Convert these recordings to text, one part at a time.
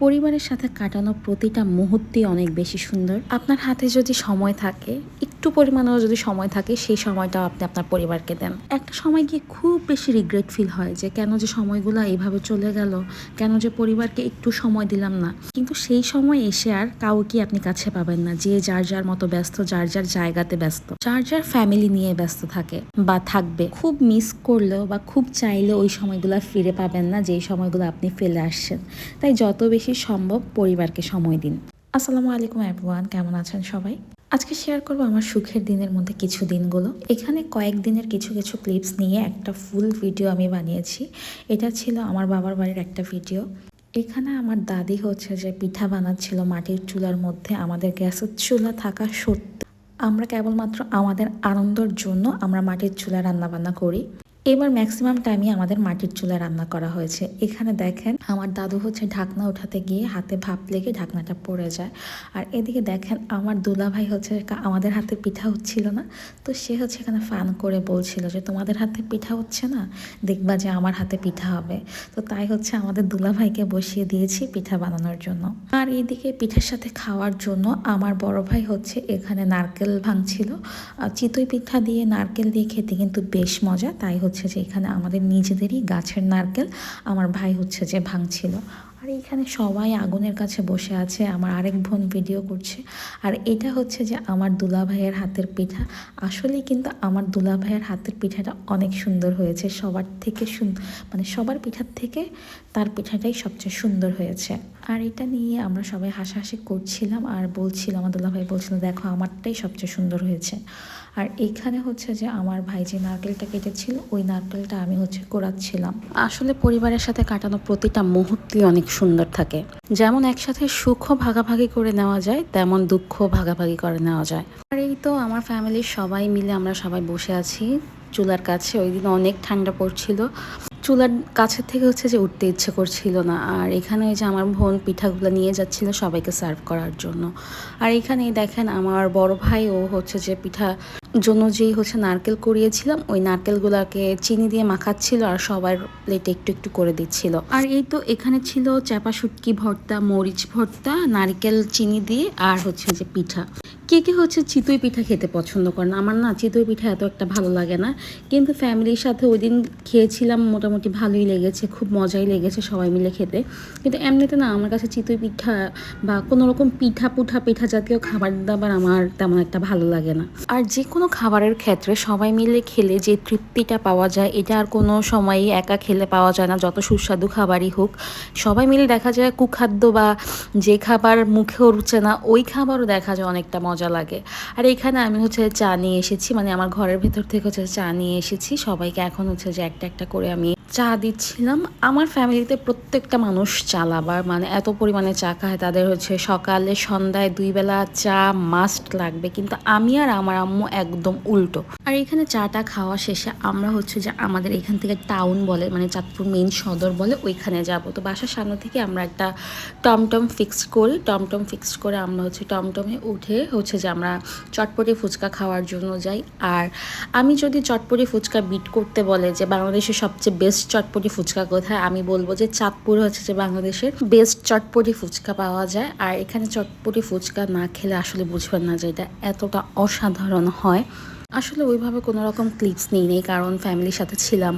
পরিবারের সাথে কাটানো প্রতিটা মুহূর্তই অনেক বেশি সুন্দর। আপনার হাতে যদি সময় থাকে, একটু পরিমাণেও যদি সময় থাকে, সেই সময়টাও আপনি আপনার পরিবারকে দেন। একটা সময় গিয়ে খুব বেশি রিগ্রেট ফিল হয় যে, কেন যে সময়গুলো এইভাবে চলে গেল, কেন যে পরিবারকে একটু সময় দিলাম না। কিন্তু সেই সময় এসে আর কাউকে আপনি কাছে পাবেন না, যে যার যার মতো ব্যস্ত, যার যার জায়গাতে ব্যস্ত। যার যার ফ্যামিলি নিয়ে ব্যস্ত থাকে বা থাকবে, খুব মিস করলেও বা খুব চাইলে ওই সময়গুলো ফিরে পাবেন না, যেই সময়গুলো আপনি ফেলে আসছেন। তাই যত বেশি সম্ভব পরিবারকে সময় দিন। আসসালামু আলাইকুম এভরিওয়ান কেমন আছেন সবাই? আজকে শেয়ার করব আমার সুখের দিনের মধ্যে কিছু দিনগুলো। এখানে কয়েক দিনের কিছু কিছু ক্লিপস নিয়ে একটা ফুল ভিডিও আমি বানিয়েছি। এটা ছিল আমার বাবার বাড়ির একটা ভিডিও এখানে আমার দাদি হচ্ছে যে পিঠা বানাচ্ছিল মাটির চুলার মধ্যে, আমাদের গ্যাসের চুলা থাকা সত্ত্বেও। আমরা কেবলমাত্র আমাদের আনন্দের জন্য আমরা মাটির চুলা রান্না বান্না করি। এবার ম্যাক্সিমাম টাইমই আমাদের মাটির চুলা রান্না করা হয়েছে। এখানে দেখেন, আমার দাদু হচ্ছে ঢাকনা উঠাতে গিয়ে হাতে ভাপ লেগে ঢাকনাটা পড়ে যায়। আর এদিকে দেখেন, আমার দুলাভাই হচ্ছে আমাদের হাতে পিঠা হচ্ছিল না। তো সে হচ্ছে এখানে ফান করে বলছিল যে, তোমাদের হাতে পিঠা হচ্ছে না? দেখবা যে আমার হাতে পিঠা হবে। তো তাই হচ্ছে আমাদের দুলাভাইকে বসিয়ে দিয়েছি পিঠা বানানোর জন্য। আর এদিকে পিঠার সাথে খাওয়ার জন্য আমার বড় ভাই হচ্ছে এখানে নারকেল ভাঙছিল। চিতই পিঠা দিয়ে নারকেল দিয়ে খেতে কিন্তু বেশ মজা, তাই হচ্ছে যে এখানে আমাদের নিজেদেরই গাছের নারকেল, আমার ভাই হচ্ছে যে ভাঙছিল। আর এখানে সবাই আগুনের কাছে বসে আছে, আমার আরেক বোন ভিডিও করছে। আর এটা হচ্ছে যে আমার দুলা ভাইয়ের হাতের পিঠা। আসলেই কিন্তু আমার দুলা ভাইয়ের হাতের পিঠাটা অনেক সুন্দর হয়েছে। সবার থেকে সুন্দর মানে সবার পিঠার থেকে তার পিঠাটাই সবচেয়ে সুন্দর হয়েছে। আর এটা নিয়ে আমরা সবাই হাসাহাসি করছিলাম আর বলছিলাম আমার দুলা ভাই বলছিল দেখো আমারটাই সবচেয়ে সুন্দর হয়েছে। আর এখানে হচ্ছে যে আমার ভাই যে নারকেলটা কেটেছিল ওই নারকেলটা আমি হচ্ছে কোরাচ্ছিলাম। আসলে পরিবারের সাথে কাটানো প্রতিটা মুহূর্তই অনেক সুন্দর থাকে। যেমন একসাথে সুখ ভাগাভাগি করে নেওয়া যায় তেমন দুঃখ ভাগাভাগি করে নেওয়া যায়। আর এই তো আমার ফ্যামিলির সবাই মিলে আমরা সবাই বসে আছি। চুলার কাছে। ওই দিন অনেক ঠান্ডা পড়ছিল। চুলার কাছের থেকে হচ্ছে যে উঠতে ইচ্ছে করছিল না। আর এখানে ওই যে আমার বোন পিঠাগুলো নিয়ে যাচ্ছিল সবাইকে সার্ভ করার জন্য। আর এখানে দেখেন আমার বড় ভাই, ও হচ্ছে যে পিঠা জন্য যেই হচ্ছে নারকেল করিয়েছিলাম ওই নারকেলগুলোকে চিনি দিয়ে মাখাচ্ছিল আর সবার প্লেটে একটু একটু করে দিচ্ছিল। আর এই তো এখানে ছিল চাপা শুটকি ভর্তা, মরিচ ভর্তা, নারকেল চিনি দিয়ে আর হচ্ছে যে পিঠা। কে কে হচ্ছে চিতই পিঠা খেতে পছন্দ করেন? আমার না চিতই পিঠা এত একটা ভালো লাগে না। কিন্তু ফ্যামিলির সাথে ওই দিন খেয়েছিলাম, মোটামুটি ভালোই লেগেছে, খুব মজাই লেগেছে সবাই মিলে খেতে। কিন্তু এমনিতে না, আমার কাছে চিতই পিঠা বা কোনো রকম পিঠা পুঠা পিঠা জাতীয় খাবার দাবার আমার তেমন একটা ভালো লাগে না। আর যে কোনো খাবারের ক্ষেত্রে সবাই মিলে খেলে যে তৃপ্তিটা পাওয়া যায়, এটা আর কোনো সময়ই একা খেলে পাওয়া যায় না, যত সুস্বাদু খাবারই হোক। সবাই মিলে দেখা যায় কুখাদ্য বা যে খাবার মুখেও রুচে না, ওই খাবারও দেখা যায় অনেকটা মজা লাগে। আর এখানে আমি হচ্ছে চা নিয়ে এসেছি মানে আমার ঘরের ভেতর থেকে হচ্ছে চা নিয়ে এসেছি। সবাইকে এখন হচ্ছে যে একটা একটা করে আমি চা দিচ্ছিলাম। আমার ফ্যামিলিতে প্রত্যেকটা মানুষ চা লাভার মানে এত পরিমাণে চা খায়, তাদের হচ্ছে সকালে, সন্ধ্যায় দুই বেলা চা মাস্ট লাগবে। কিন্তু আমি আর আমার আম্মু একদম উল্টো। আর এখানে চাটা খাওয়া শেষে আমরা হচ্ছে যে আমাদের এখান থেকে টাউন বলে মানে চাঁদপুর মেইন সদর বলে, ওইখানে যাব। তো বাসার সামনে থেকে আমরা একটা টমটম ফিক্সড করি। টমটম ফিক্সড করে আমরা হচ্ছে টমটমে উঠে হচ্ছে যে আমরা চটপটি ফুচকা খাওয়ার জন্য যাই। আর আমি যদি চটপটি ফুচকা বিট করতে বলে যে বাংলাদেশের সবচেয়ে বেস্ট চটপটি ফুচকা কোথায়? আমি বলব যে চাঁদপুর হচ্ছে যে বাংলাদেশের বেস্ট চটপটি ফুচকা পাওয়া যায়। আর এখানে চটপটি ফুচকা না খেলে আসলে বুঝবেন না যে এটা এতটা অসাধারণ হয়। আসলে ওইভাবে কোনো রকম ক্লিপস নিই, নেই কারণ ফ্যামিলির সাথে ছিলাম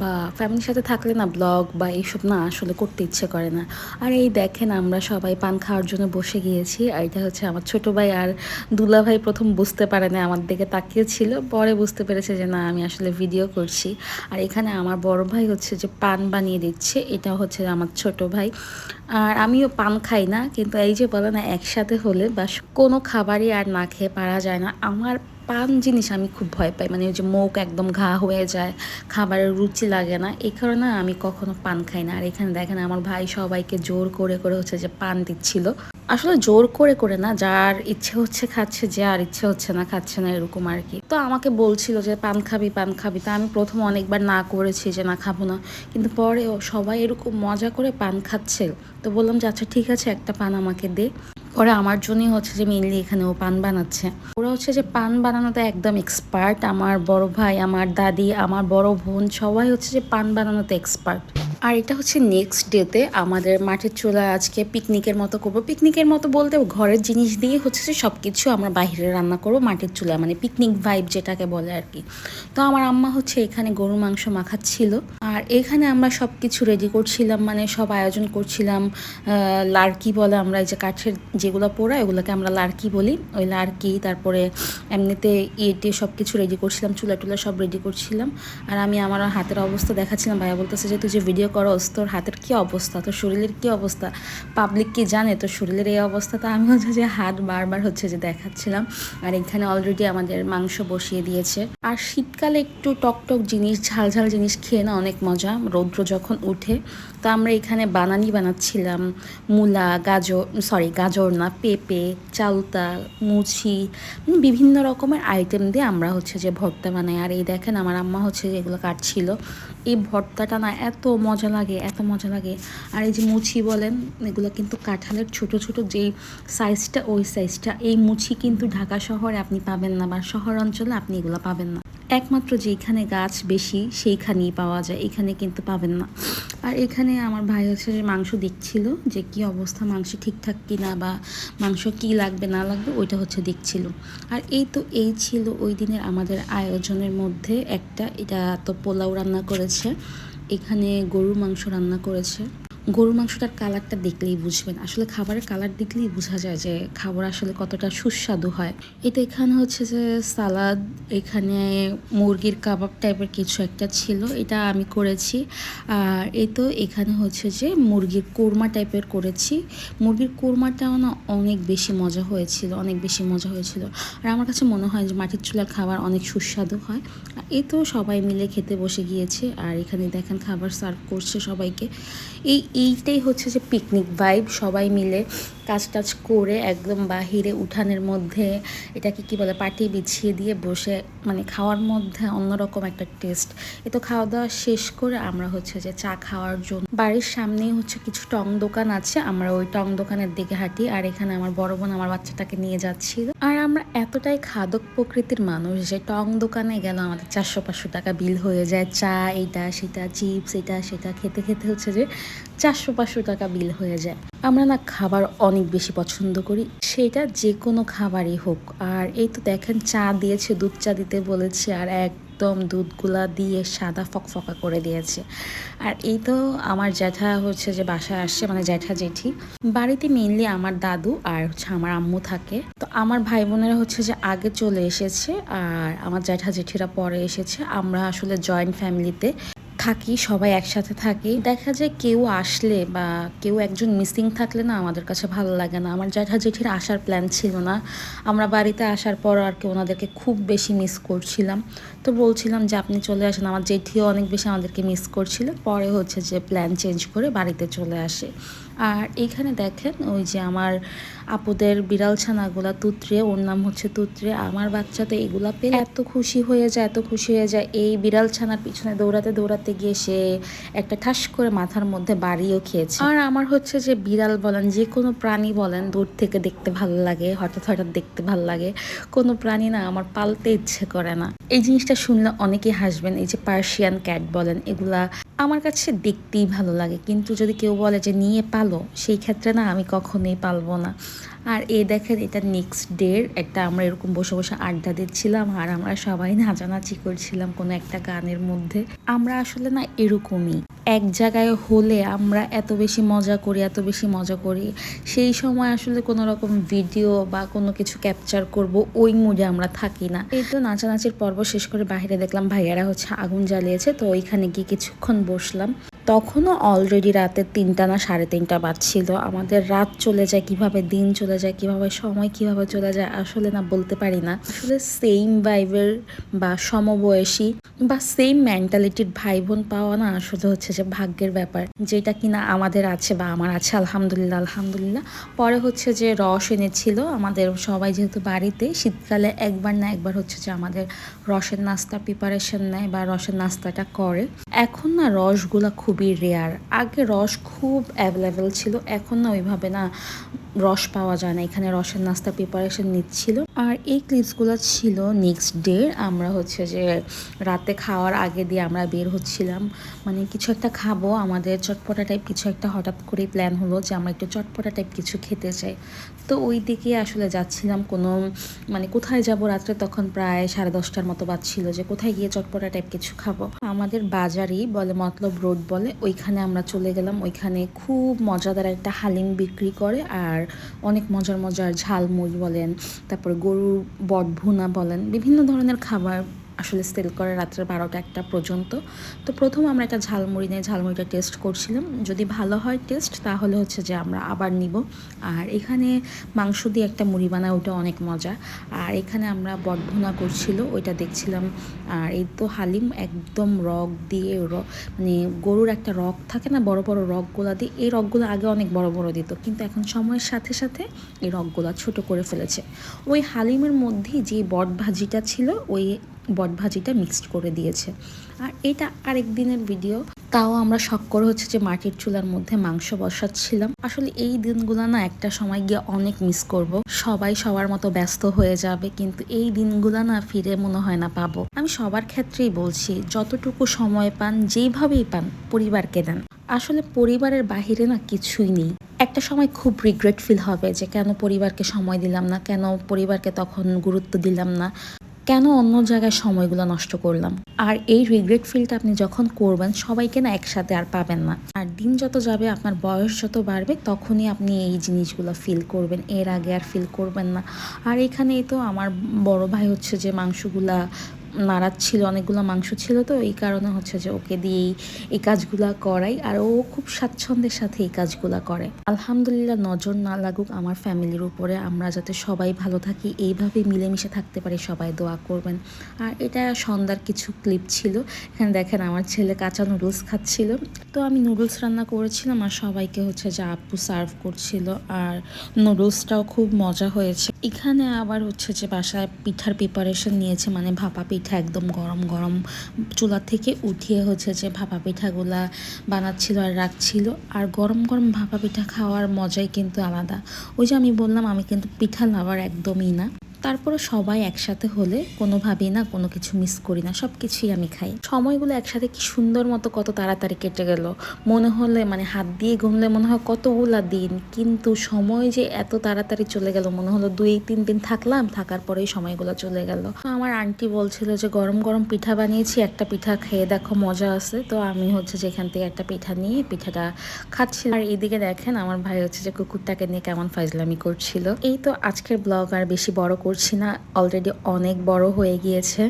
বা ফ্যামিলির সাথে থাকলে না ব্লগ বা এইসব না আসলে করতে ইচ্ছে করে না। আর এই দেখেন আমরা সবাই পান খাওয়ার জন্য বসে গিয়েছি আর এটা হচ্ছে আমার ছোট ভাই আর দুলা ভাই প্রথম বুঝতে পারে না আমার দিকে তাকিয়েছিল, পরে বুঝতে পেরেছে যে না আমি আসলে ভিডিও করছি। আর এখানে আমার বড় ভাই হচ্ছে যে পান বানিয়ে দিচ্ছে, এটা হচ্ছে আমার ছোট ভাই। আর আমিও পান খাই না, কিন্তু এই যে বলে না একসাথে হলে বা কোনো খাবারই আর না খেয়ে পারা যায় না। আমার পান জিনিস আমি খুব ভয় পাই। মানে ওই যে মুখ একদম ঘা হয়ে যায়, খাবারের রুচি লাগে না। এই কারণে আমি কখনো পান খাই না। আর এখানে দেখেন আমার ভাই সবাইকে জোর করে করে হচ্ছে যে পান দিচ্ছিল। আসলে জোর করে করে না, যার ইচ্ছে হচ্ছে খাচ্ছে, যে আর ইচ্ছে হচ্ছে না, খাচ্ছে না এরকম আর কি। তো আমাকে বলছিল যে পান খাবি পান খাবি। তা আমি প্রথম অনেকবার না করেছি যে না খাব না। কিন্তু পরে সবাই এরকম মজা করে পান খাচ্ছে। তো বললাম যে আচ্ছা ঠিক আছে, একটা পান আমাকে দে। পরে আমার জন্যই হচ্ছে যে মেনলি এখানে ও পান বানাচ্ছে। ওরা হচ্ছে যে পান বানানোতে একদম এক্সপার্ট আমার বড় ভাই, আমার দাদি, আমার বড় বোন, সবাই হচ্ছে যে পান বানানোতে এক্সপার্ট আর এটা হচ্ছে নেক্সট ডেতে আমাদের মাঠের চুলা আজকে পিকনিকের মতো করব। পিকনিকের মতো বলতে ঘরের জিনিস দিয়ে হচ্ছে যে সব কিছু আমরা বাইরে রান্না করব মাটির চুলা মানে পিকনিক ভাইব যেটাকে বলে আর কি। তো আমার আম্মা হচ্ছে এখানে গরু মাংস মাখাচ্ছিল। আর এখানে আমরা সব কিছু রেডি করছিলাম মানে সব আয়োজন করছিলাম লার্কি বলে আমরা এই যে কাঠের যেগুলো পোড়া, ওগুলোকে আমরা লার্কি বলি। ওই লার্কি তারপরে এমনিতে ইয়েটে সব কিছু রেডি করছিলাম, চুলা টুলা সব রেডি করছিলাম। আর আমি আমার হাতের অবস্থা দেখাচ্ছিলাম, ভাইয়া বলতেছে যে, তুই যে ভিডিও করস, তোর হাতের কি অবস্থা? তোর শরীরের কী অবস্থা? পাবলিক কি জানে তোর শরীরের এই অবস্থা? তো আমি হচ্ছে যে হাত বারবার হচ্ছে যে দেখাচ্ছিলাম। আর এখানে অলরেডি আমাদের মাংস বসিয়ে দিয়েছে। আর শীতকালে একটু টকটক জিনিস, ঝাল ঝাল জিনিস খেয়ে না অনেক মজা। রৌদ্র যখন উঠে, তো আমরা এখানে বানানি বানাচ্ছিলাম। মূলা, গাজর সরি গাজর না পেঁপে চালতা মুচি বিভিন্ন রকমের আইটেম দিয়ে আমরা হচ্ছে যে ভর্তা বানাই। আর এই দেখেন আমার আম্মা হচ্ছে এগুলো কাটছিল। এই ভর্তাটা না এত মজা লাগে, এত মজা লাগে। আর এই যে মুচি বলেন, এগুলো কিন্তু কাঁঠালের ছোট ছোট যেই সাইজটা ওই সাইজটা এই মুচি কিন্তু ঢাকা শহরে আপনি পাবেন না বা শহর অঞ্চলে আপনি এগুলো পাবেন না। একমাত্র যেখানে গাছ বেশি, সেইখানেই পাওয়া যায়। এখানে কিন্তু পাবেন না। আর এখানে আমার ভাই হচ্ছে মাংস দেখছিল যে কি অবস্থা, মাংস ঠিকঠাক কি না বা মাংস কি লাগবে, না লাগবে, ওইটা হচ্ছে দেখছিল আর এই তো এই ছিল ওই দিনের আমাদের আয়োজনের মধ্যে একটা। এটা তো পোলাও রান্না করেছে। এখানে গরুর মাংস রান্না করেছে। গরুর মাংসটার কালারটা দেখলেই বুঝবেন। আসলে খাবারের কালার দেখলেই বোঝা যায় যে খাবার আসলে কতটা সুস্বাদু হয়। এটা এখানে হচ্ছে যে সালাদ, এখানে মুরগির কাবাব টাইপের কিছু একটা ছিল, এটা আমি করেছি। আর এই তো এখানে হচ্ছে যে মুরগির কোরমা টাইপের করেছি। মুরগির কোরমাটাও না অনেক বেশি মজা হয়েছিল, অনেক বেশি মজা হয়েছিল। আর আমার কাছে মনে হয় যে মাটির চুলার খাবার অনেক সুস্বাদু হয়। এই তো সবাই মিলে খেতে বসে গিয়েছে, আর এখানে দেখেন খাবার সার্ভ করছে সবাইকে। এই এইটাই হচ্ছে যে পিকনিক ভাইব সবাই মিলে কাজ টাজ করে একদম বাহিরে উঠানের মধ্যে এটাকে কি বলে, পাটি বিছিয়ে দিয়ে বসে মানে খাওয়ার মধ্যে অন্যরকম একটা টেস্ট এ তো খাওয়া দাওয়া শেষ করে আমরা হচ্ছে যে চা খাওয়ার জন্য, বাড়ির সামনেই হচ্ছে কিছু টং দোকান আছে, আমরা ওই টং দোকানের দিকে হাঁটি, আর এখানে আমার বড় বোন আমার বাচ্চাটাকে নিয়ে যাচ্ছিল। আর আমরা এতটাই খাদক প্রকৃতির মানুষ যে টং দোকানে গেল, আমাদের চারশো পাঁচশো টাকা বিল হয়ে যায়। চা, এটা, সেটা, চিপস, এটা, সেটা খেতে খেতে হচ্ছে যে চারশো পাঁচশো টাকা বিল হয়ে যায়। আমরা না খাবার অনেক বেশি পছন্দ করি, সেটা যে কোনো খাবারই হোক। আর এই তো দেখেন চা দিয়েছে, দুধ চা দিতে বলেছে, আর একদম দুধগুলা দিয়ে সাদা ফকফকা করে দিয়েছে। আর এই তো আমার জ্যাঠা হচ্ছে যে বাসায় আসছে মানে জ্যাঠা জেঠি। বাড়িতে মেনলি আমার দাদু আর হচ্ছে আমার আম্মু থাকে। তো আমার ভাই বোনেরা হচ্ছে যে আগে চলে এসেছে আর আমার জ্যাঠা জেঠিরা পরে এসেছে। আমরা আসলে জয়েন্ট ফ্যামিলিতে থাকি, সবাই একসাথে থাকি, দেখা যায় কেউ আসলে বা কেউ একজন মিসিং থাকলে না আমাদের কাছে ভালো লাগে না। আমার জ্যাঠা জেঠির আসার প্ল্যান ছিল না। আমরা বাড়িতে আসার পর আর কি ওনাদেরকে খুব বেশি মিস করছিলাম। তো বলছিলাম যে, আপনি চলে আসেন। আমার জেঠিও অনেক বেশি আমাদেরকে মিস করছিল। পরে হচ্ছে যে প্ল্যান চেঞ্জ করে বাড়িতে চলে আসে। আর এইখানে দেখেন ওই যে আমার আপুদের বিড়াল ছানাগুলা, তুত্রে, ওর নাম হচ্ছে তুত্রে। আমার বাচ্চা তো এগুলা পেলে এত খুশি হয়ে যায়, এত খুশি হয়ে যায়। এই বিড়াল ছানার পিছনে দৌড়াতে দৌড়াতে গিয়ে সে একটা ঠাস করে মাথার মধ্যে বাড়িও খেয়েছে। আর আমার হচ্ছে যে বিড়াল বলেন, যে কোনো প্রাণী বলেন, দূর থেকে দেখতে ভালো লাগে, হঠাৎ হঠাৎ দেখতে ভালো লাগে। কোনো প্রাণী না আমার পালতে ইচ্ছে করে না। এই জিনিসটা শুনলে অনেকেই হাসবেন, এই যে পার্সিয়ান ক্যাট বলেন, এগুলা আমার কাছে দেখতেই ভালো লাগে। কিন্তু যদি কেউ বলে যে, নিয়ে পালো, সেই ক্ষেত্রে না আমি কখনোই পালবো না। আর এই দেখেন, এটা নেক্সট ডের একটা আমরা এরকম বসে বসে আড্ডা দিচ্ছিলাম আর আমরা সবাই নাচানাচি করছিলাম কোনো একটা গানের মধ্যে। আমরা আসলে না এরকমই। এক জায়গায় হলে আমরা এত বেশি মজা করি, এত বেশি মজা করি। সেই সময় আসলে কোনো রকম ভিডিও বা কোনো কিছু ক্যাপচার করব, ওই মুডে আমরা থাকি না। এই তো নাচানাচির পর্ব শেষ করে বাইরে দেখলাম ভাইয়ারা হচ্ছে আগুন জ্বালিয়েছে, তো ওইখানে গিয়ে কিছুক্ষণ বসলাম। তখনও অলরেডি রাতের তিনটা না সাড়ে তিনটা বাজছিল। আমাদের রাত চলে যায় কীভাবে, দিন চলে যায় কীভাবে, সময় কীভাবে চলে যায় আসলে না বলতে পারি না। আসলে সেম ভাইবের বা সমবয়সী বা সেম মেন্টালিটির ভাই বোন পাওয়া না আসলে হচ্ছে যে ভাগ্যের ব্যাপার, যেটা কিনা আমাদের আছে বা আমার আছে, আলহামদুলিল্লাহ আলহামদুলিল্লাহ। পরে হচ্ছে যে রস এনেছিল আমাদের সবাই যেহেতু বাড়িতে, শীতকালে একবার না একবার হচ্ছে যে আমাদের রসের নাস্তা প্রিপারেশন নেয় বা রসের নাস্তাটা করে। এখন না রসগুলা খুবই রেয়ার আগে রস খুব অ্যাভেলেবেল ছিল, এখন না ওইভাবে না রস পাওয়া যায় না। এখানে রসের নাস্তা প্রিপারেশন নিচ্ছিল। আর এই ক্লিপসগুলো ছিল নেক্সট ডে আমরা হচ্ছে যে রাতে খাওয়ার আগে দিয়ে আমরা বের হচ্ছিলাম। মানে কিছু একটা খাব, আমাদের চটপটা টাইপ কিছু একটা হঠাৎ করে প্ল্যান হলো যে আমরা একটু চটপটা টাইপ কিছু খেতে চাই। তো ওই দিকে আসলে যাচ্ছিলাম কোনো মানে কোথায় যাব রাত্রে তখন প্রায় সাড়ে দশটার মতো বাজছিল যে কোথায় গিয়ে চটপটা টাইপ কিছু খাব। আমাদের বাজারই বলে মতলব রোড বলে, ওইখানে আমরা চলে গেলাম। ওইখানে খুব মজাদার একটা হালিম বিক্রি করে আর অনেক মজার মজার ঝালমুড়ি বলেন, তারপরে গরুর বটভুনা বলেন, বিভিন্ন ধরনের খাবার আসলে সেল করে রাত্রে বারোটা একটা পর্যন্ত। তো প্রথম আমরা একটা ঝালমুড়ি নিয়ে ঝালমুড়িটা টেস্ট করছিলাম। যদি ভালো হয় টেস্ট তাহলে হচ্ছে যে আমরা আবার নিব। আর এখানে মাংস দিয়ে একটা মুড়ি বানায়, ওটা অনেক মজা। আর এখানে আমরা বটভুনা করছিল, ওইটা দেখছিলাম। আর এই তো হালিম একদম রক দিয়ে মানে গরুর একটা রক থাকে না, বড় বড় রকগুলা দিয়ে, এই রকগুলো আগে অনেক বড় বড় দিত। কিন্তু এখন সময়ের সাথে সাথে এই রকগুলা ছোট করে ফেলেছে। ওই হালিমের মধ্যেই যে বট ভাজিটা ছিল, ওই বট ভাজিটা মিক্সড করে দিয়েছে। আর এটা আরেক দিনের ভিডিও তাও আমরা শখ করে হচ্ছে যে মাটির চুলার মধ্যে মাংস বসাচ্ছিলাম। আসলে এই দিনগুলো না একটা সময় গিয়ে অনেক মিস করব। সবাই সবার মতো ব্যস্ত হয়ে যাবে, কিন্তু এই দিনগুলো না ফিরে মনে হয় না পাবো। আমি সবার ক্ষেত্রেই বলছি, যতটুকু সময় পান, যেইভাবেই পান, পরিবারকে দেন। আসলে পরিবারের বাহিরে না কিছুই নেই। একটা সময় খুব রিগ্রেট ফিল হবে যে কেন পরিবারকে সময় দিলাম না, কেন পরিবারকে তখন গুরুত্ব দিলাম না। কেন অন্য জায়গায় সময়গুলো নষ্ট করলাম? আর এই রিগ্রেট ফিলটা আপনি যখন করবেন, সবাইকে না একসাথে আর পাবেন না। আর দিন যত যাবে, আপনার বয়স যত বাড়বে, তখনই আপনি এই জিনিসগুলো ফিল করবেন। এর আগে আর ফিল করবেন না। আর এখানেই তো আমার বড় ভাই হচ্ছে যে মাংসগুলা নাড়াচ্ছিল অনেকগুলো মাংস ছিল তো, এই কারণে হচ্ছে যে ওকে দিয়েই এই কাজগুলা করাই, আর ও খুব স্বাচ্ছন্দ্যের সাথে এই কাজগুলা করে। আলহামদুলিল্লাহ নজর না লাগুক আমার ফ্যামিলির উপরে, আমরা যাতে সবাই ভালো থাকি, এইভাবে মিলেমিশে থাকতে পারি, সবাই দোয়া করবেন। আর এটা সন্ধ্যার কিছু ক্লিপ ছিল, এখানে দেখেন আমার ছেলে কাঁচা নুডলস খাচ্ছিল। তো আমি নুডলস রান্না করেছিলাম, আর সবাইকে হচ্ছে যে আপু সার্ভ করছিল, আর নুডলসটাও খুব মজা হয়েছে। এখানে আবার হচ্ছে যে বাসায় পিঠার প্রিপারেশন নিয়েছে মানে ভাপা পিঠা একদম গরম গরম চুলা থেকে উঠিয়ে হচ্ছে যে ভাপা পিঠাগুলা বানাচ্ছিল আর রাখছিল। আর গরম গরম ভাপা পিঠা খাওয়ার মজাই কিন্তু আলাদা। ওই যে আমি বললাম, আমি কিন্তু পিঠা লাভার একদমই না। তারপরে সবাই একসাথে হলে কোনোভাবেই না কোনো কিছু মিস করি না সব কিছুই আমি খাই। সময়গুলো একসাথে কি সুন্দর মতো কত তাড়াতাড়ি কেটে গেল। মনে হলে মানে হাত দিয়ে গুনলে মনে হয় কতগুলা দিন, কিন্তু সময় যে এত তাড়াতাড়ি চলে গেল, মনে হলো দুই, তিন দিন থাকলাম, থাকার পরেই সময়গুলো চলে গেল। আমার আন্টি বলছিল যে, গরম গরম পিঠা বানিয়েছি, একটা পিঠা খেয়ে দেখো, মজা আছে। তো আমি হচ্ছে যে এখান থেকে একটা পিঠা নিয়ে পিঠাটা খাচ্ছি আর এদিকে দেখেন, আমার ভাই হচ্ছে যে কুকুরটাকে নিয়ে কেমন ফাজলামি করছিল। এই তো আজকের ব্লগ আর বেশি বড় করছি না অলরেডি অনেক বড় হয়ে গিয়েছে।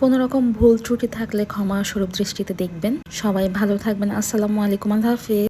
কোনো রকম ভুল ত্রুটি থাকলে ক্ষমা স্বরূপ দৃষ্টিতে দেখবেন। সবাই ভালো থাকবেন। আসসালামু আলাইকুম। আল্লাহ হাফিজ।